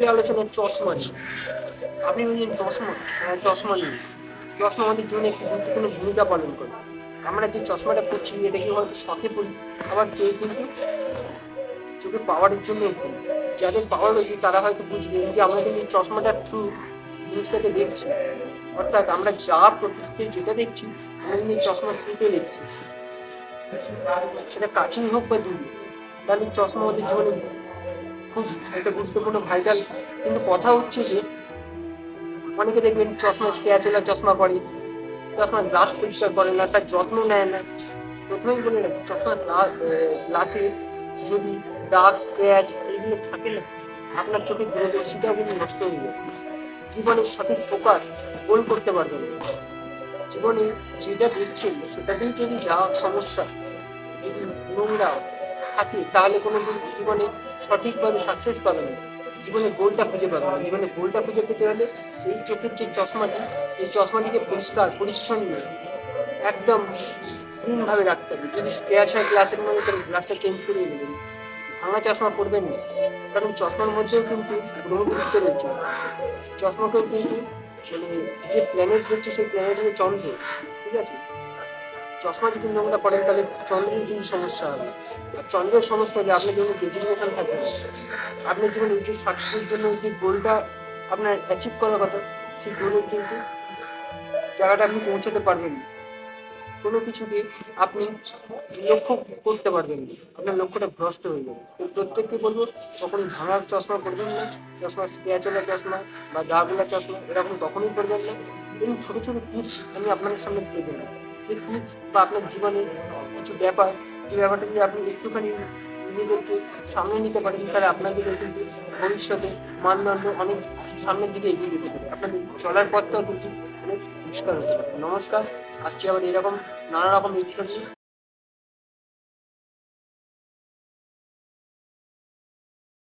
আলোচনা চশমা নিয়ে। আপনি বলছেন চশমা? হ্যাঁ চশমা নিয়ে। চশমা আমাদের জীবনে একটি গুরুত্বপূর্ণ ভূমিকা পালন করে। আমরা যে চশমাটা পরছি এটাকে হয়তো শখে পড়ি আবার কেউ কিন্তু চোখে পাওয়ারের জন্য যাদের পাওয়ার রয়েছে, তারা হয়তো বুঝবে যে আমরা কিন্তু এই চশমাটার থ্রু জিনিসটাকে দেখছি। অর্থাৎ আমরা যা প্রকৃতিতে যেটা দেখছি, আমরা কিন্তু এই চশমার থ্রুতে দেখছি। সেটা কাছেই হোক বা দূরে। তাহলে চশমা আমাদের জীবনে খুব একটা গুরুত্বপূর্ণ ভাইটাল কিন্তু কথা হচ্ছে যে অনেকে দেখবেন চশমা স্ক্র্যাচেলা চশমা পরে, চশমা গ্লাস পরিষ্কার করে না, তার যত্ন নেয় না। প্রথমেই বলে রাখি, চশমা গ্লাসে যদি দাগ স্ক্র্যাচ এইগুলো থাকে না, আপনার চোখের দূরদর্শিতাও কিন্তু নষ্ট হয়ে যাবে। জীবনের সঠিক ফোকাস গোল করতে পারবেন না। জীবনে যেটা দেখছেন সেটাতেই যদি যা সমস্যা, যদি নোংরা থাকে, তাহলে কোনো জীবনে সঠিকভাবে সাকসেস পাবে না। জীবনে গোলটা খুঁজে পাবেন না। জীবনে গোলটা খুঁজে পেতে হলে এই চোখের যে চশমাটি, এই চশমাটিকে পরিষ্কার, পরিচ্ছন্ন, একদম ক্লিনভাবে রাখতে হবে। যদি স্ক্র্যাচ হয় গ্লাসের মধ্যে তাহলে গ্লাসটা চেঞ্জ করিয়ে নেবেন ভাঙা চশমা পরবেন না। কারণ চশমার মধ্যেও কিন্তু গ্রহ গুরুত্ব রয়েছে চশমাকেও কিন্তু মানে যে প্ল্যানেট রয়েছে সেই প্ল্যানেট হচ্ছে চন্দ্র। ঠিক আছে? চশমা যদি নোংরা পড়েন তাহলে চন্দ্রের কিন্তু সমস্যা হবে? আর চন্দ্রের সমস্যা হলে আপনার জন্য ডেজিগনেশন থাকবে। আপনার জীবনে যে সাকসেসের জন্য যে গোলটা আপনার অ্যাচিভ করার কথা, সেই গোলের কিন্তু জায়গাটা আপনি পৌঁছাতে পারবেন না। কোনো কিছুকে আপনি লক্ষ্য করতে পারবেন না। আপনার লক্ষ্যটা ভ্রষ্ট হয়ে যাবে। তো প্রত্যেককে বলব, কখনো ভাঙার চশমা পরবেন না, চশমা স্ক্র্যাচওয়ালা চশমা বা দাগওয়ালা চশমা এরকম কখনোই পরবেন না। এবং ছোটো ছোটো টিপস আমি আপনাদের সামনে তুলে দেবো। যে বা আপনার জীবনে কিছু ব্যাপার, যে ব্যাপারটা যদি আপনি একটুখানি নিজেদেরকে সামনে নিতে পারেন, তাহলে আপনাদের কিন্তু ভবিষ্যতে মানদণ্ড অনেক সামনের দিকে এগিয়ে যেতে পারে। আপনাদের চলার পথটাও কিন্তু অনেক পরিষ্কার হতে পারে। নমস্কার, আজকে আবার এরকম নানা রকম